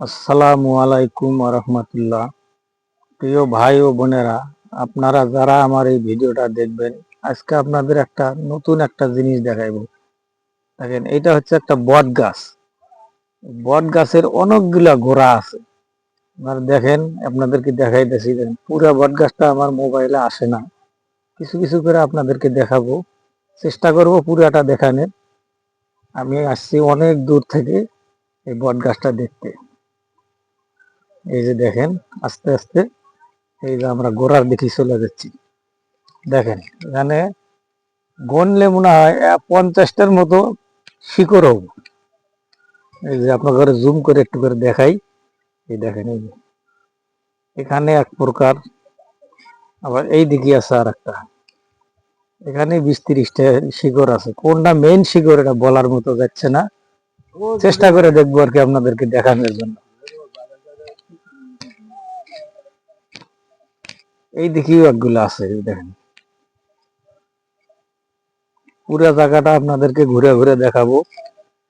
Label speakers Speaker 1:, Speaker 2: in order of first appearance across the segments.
Speaker 1: আসসালামু আলাইকুম রহমতুল্লাহ। প্রিয় ভাই ও বোনেরা, আপনারা যারা আমার এই ভিডিওটা দেখবেন, আজকে আপনাদের একটা নতুন একটা জিনিস দেখাইবো। দেখেন এটা হচ্ছে একটা বট গাছ। বট গাছের অনেকগুলা গোড়া আছে। আপনারা দেখেন, আপনাদেরকে দেখাইতেছি, দেখেন, পুরো বট গাছটা আমার মোবাইলে আসে না। কিছু কিছু করে আপনাদেরকে দেখাবো। চেষ্টা করব পুরাটা দেখানোর। আমি আসছি অনেক দূর থেকে এই বট গাছটা দেখতে। এই যে দেখেন আস্তে আস্তে এই যে আমরা গোড়ার দিকে চলে যাচ্ছি। দেখেন এখানে গনলে মনে হয় পঞ্চাশটার মতো শিকড় হব। এই যে আপনার জুম করে একটু করে দেখাই। এই দেখেন এই যে। এখানে এক প্রকার আবার এই দিকে আছে আর একটা এখানে বিশ তিরিশটা শিকড় আছে। কোনটা মেইন শিকড় এটা বলার মতো যাচ্ছে না। চেষ্টা করে দেখব আর কি আপনাদেরকে দেখানোর জন্য। এই দিকেও একগুলো আছে দেখেন। পুরো জায়গাটা আপনাদেরকে ঘুরে ঘুরে দেখাবো।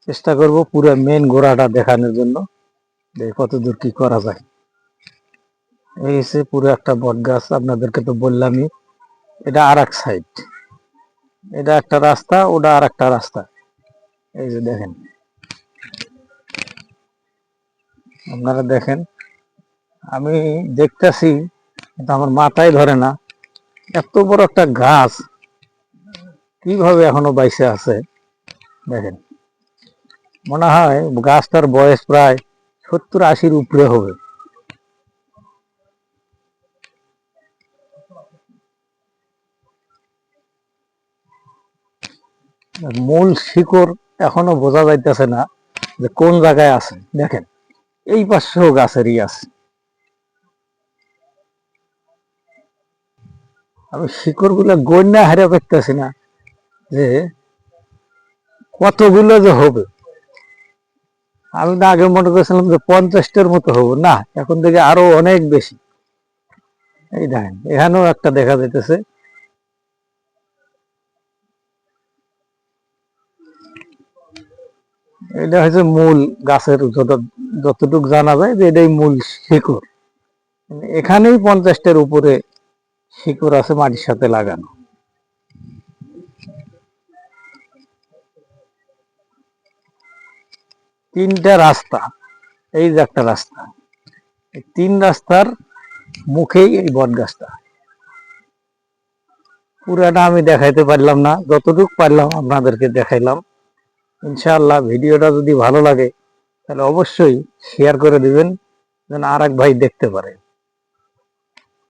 Speaker 1: চেষ্টা করব পুরো মেন ঘোড়াটা দেখানোর জন্য। কত দূর কি করা যায়। এই হচ্ছে পুরো একটা বট গাছ আপনাদেরকে তো বললামই। এটা আর এক সাইড এটা একটা রাস্তা, ওটা আর একটা রাস্তা। এই যে দেখেন। আপনারা দেখেন। আমি দেখতেছি কিন্তু আমার মাথায় ধরে না। এত বড় একটা গাছ কীভাবে এখনও বাইসে আছে? দেখেন। মনে হয় গাছটার বয়স প্রায় সত্তর আশির উপরে হবে। মূল শিকড় এখনও বোঝা যাইতেছে না যে কোন জায়গায় আছে। দেখেন, এই পাশেও গাছেরই আছে। আমি শিকড়গুলো গন্যা হারে করতেছি না যে কতগুলো যে হবে। আমি না আগে মনে করেছিলাম যে পঞ্চাশটার মতো হবে। না, এখন থেকে আরও অনেক বেশি। এই দেখেন, এখানেও একটা দেখা যাইতেছে। এটা হচ্ছে মূল গাছের যত যতটুকু জানা যায় যে এটাই মূল শিকড়। এখানেই পঞ্চাশটার উপরে শিকড় আছে মাটির সাথে লাগানো। তিনটা রাস্তা, এই যে একটা রাস্তা তিন রাস্তার মুখেই এই বট গাছটা পুরাটা আমি দেখাইতে পারলাম না, যতটুকু পারলাম আপনাদেরকে দেখাইলাম। ইনশাআল্লাহ ভিডিওটা যদি ভালো লাগে, তাহলে অবশ্যই শেয়ার করে দিবেন, যেন আর এক ভাই দেখতে পারে।